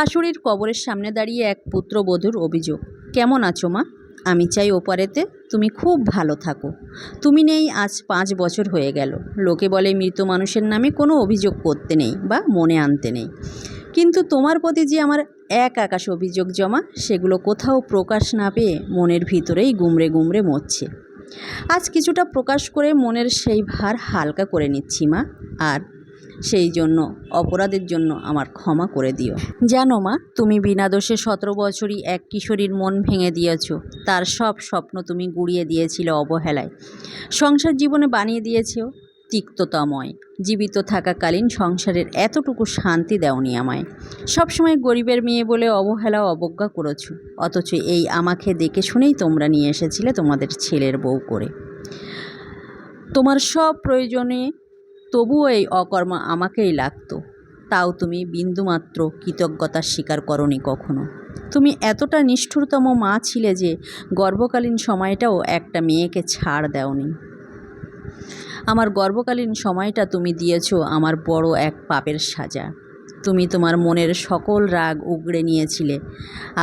শাশুড়ির কবরের সামনে দাঁড়িয়ে এক পুত্রবধূর অভিযোগ। কেমন আছো মা? আমি চাই ওপারেতে তুমি খুব ভালো থাকো। তুমি নেই, আজ পাঁচ বছর হয়ে গেল। লোকে বলে মৃত মানুষের নামে কোনো অভিযোগ করতে নেই বা মনে আনতে নেই। কিন্তু তোমার প্রতি যে আমার এক আকাশ অভিযোগ জমা, সেগুলো কোথাও প্রকাশ না পেয়ে মনের ভিতরেই গুমরে গুমরে মরছে। আজ কিছুটা প্রকাশ করে মনের সেই ভার হালকা করে নিচ্ছি মা। আর সেই জন্য, অপরাধের জন্য আমার ক্ষমা করে দিও। জানো মা, তুমি বিনা দোষে সতেরো বছরই এক কিশোরীর মন ভেঙে দিয়েছ। তার সব স্বপ্ন তুমি গুড়িয়ে দিয়েছিলে অবহেলায়। সংসার জীবনে বানিয়ে দিয়েছ তিক্ততাময়। জীবিত থাকাকালীন সংসারের এতটুকু শান্তি দেওনি আমায়। সবসময় গরিবের মেয়ে বলে অবহেলা অবজ্ঞা করেছ। অথচ এই আমাকে দেখে শুনেই তোমরা নিয়ে এসেছিলে তোমাদের ছেলের বউ করে। তোমার সব প্রয়োজনে তবুও এই অকর্ম আমাকেই লাগতো। তাও তুমি বিন্দুমাত্র কৃতজ্ঞতা স্বীকার করনি কখনো। তুমি এতটা নিষ্ঠুরতম মা ছিলে যে গর্ভকালীন সময়টাও একটা মেয়েকে ছাড় দেওনি। আমার গর্ভকালীন সময়টা তুমি দিয়েছ আমার বড় এক পাপের সাজা। তুমি তোমার মনের সকল রাগ উগড়ে নিয়েছিলে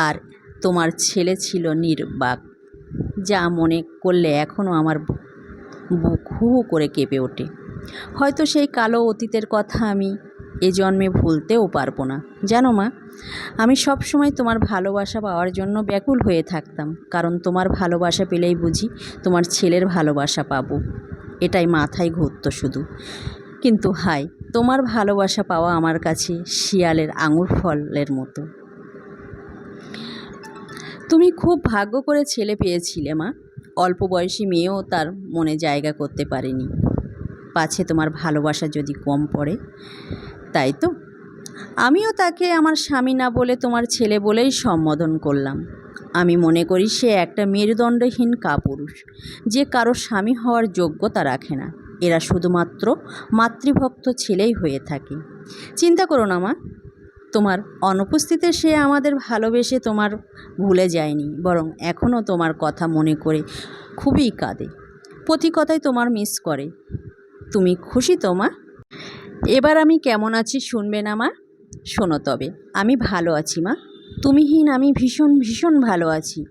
আর তোমার ছেলে ছিল নির্বাক, যা মনে করলে এখনও আমার বুক হু করে কেঁপে ওঠে। হয়তো সেই কালো অতীতের কথা আমি এ জন্মে ভুলতেও পারব না। জানো মা, আমি সব সময় তোমার ভালোবাসা পাওয়ার জন্য ব্যাকুল হয়ে থাকতাম, কারণ তোমার ভালোবাসা পেলেই বুঝি তোমার ছেলের ভালোবাসা পাবো। এটাই মাথায় ঘুরত শুধু। কিন্তু হাই তোমার ভালোবাসা পাওয়া আমার কাছে শিয়ালের আঙুর ফলের মতো। তুমি খুব ভাগ্য করে ছেলে পেয়েছিলে মা। অল্প বয়সী মেয়েও তার মনে জায়গা করতে পারেনি। পাছে তোমার ভালোবাসা যদি কম পড়ে, তাই তো? আমিও তাকে আমার স্বামী না বলে তোমার ছেলে বলেই সম্বোধন করলাম। আমি মনে করি সে একটা মেরুদণ্ডহীন কাপুরুষ, যে কারও স্বামী হওয়ার যোগ্যতা রাখে না। এরা শুধুমাত্র মাতৃভক্ত ছেলেই হয়ে থাকে। চিন্তা করো না মা, তোমার অনুপস্থিতিতে সে আমাদের ভালোবেসে তোমার ভুলে যায়নি, বরং এখনও তোমার কথা মনে করে খুবই কাঁদে। প্রতি কথাই তোমার মিস করে। তুমি খুশি তো, মা? এবার আমি কেমন আছি শুনবে না, মা? শোনো তবে, আমি ভালো আছি, মা। তুমিহীন, আমি ভীষণ ভীষণ ভালো আছি।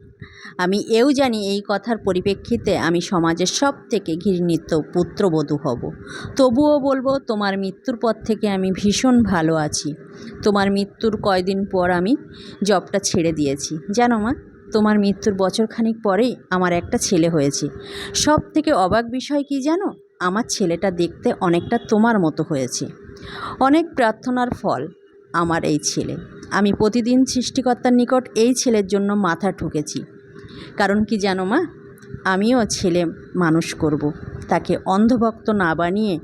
আমি এও জানি এই কথার পরিপ্রেক্ষিতে আমি সমাজের সব থেকে ঘৃণিত পুত্রবধূ হব। তবুও বলব, তোমার মৃত্যুর পর থেকে আমি ভীষণ ভালো আছি। তোমার মৃত্যুর কয়দিন পর আমি জবটা ছেড়ে দিয়েছি। জানো, মা, তোমার মৃত্যুর বছরখানিক পরেই আমার একটা ছেলে হয়েছে। সব থেকে অবাক বিষয় কি জানো? আমার ছেলেটা দেখতে অনেকটা তোমার মতো হয়েছে। অনেক প্রার্থনার ফল আমার এই ছেলে। আমি প্রতিদিন সৃষ্টিকর্তার নিকট এই ছেলের জন্য মাথা ঠুকেছি। কারণ কি জানো মা? আমিও ছেলে মানুষ করব। তাকে অন্ধভক্ত না বানিয়ে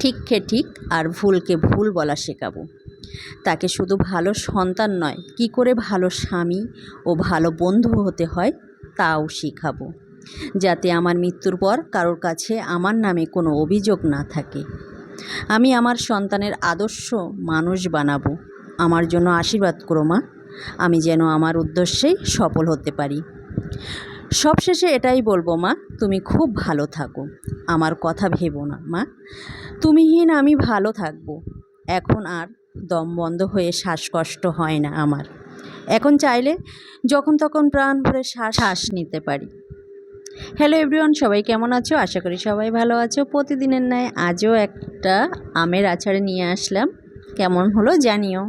ঠিককে ঠিক আর ভুলকে ভুল বলা শেখাবো। তাকে শুধু ভালো সন্তান নয়, কি করে ভালো স্বামী ও ভালো বন্ধু হতে হয় তাও শেখাবো। যাতে আমার মৃত্যুর পর কারোর কাছে আমার নামে কোনো অভিযোগ না থাকে। আমি আমার সন্তানের আদর্শ মানুষ বানাবো। আমার জন্য আশীর্বাদ করো, মা। আমি যেন আমার উদ্দেশ্যেই সফল হতে পারি। সবশেষে এটাই বলব, মা, তুমি খুব ভালো থাকো। আমার কথা ভেবো না, মা। তুমিহীন আমি ভালো থাকব। এখন আর দম বন্ধ হয়ে শ্বাসকষ্ট হয় না আমার। এখন চাইলে যখন তখন প্রাণ ভরে শ্বাস শ্বাস নিতে পারি। হ্যালো এভরিওয়ান সবাই কেমন আছো? আশা করি সবাই ভালো আছো। প্রতিদিনের ন্যায় আজও একটা আমের আছাড়ে নিয়ে আসলাম। কেমন হলো জানিও।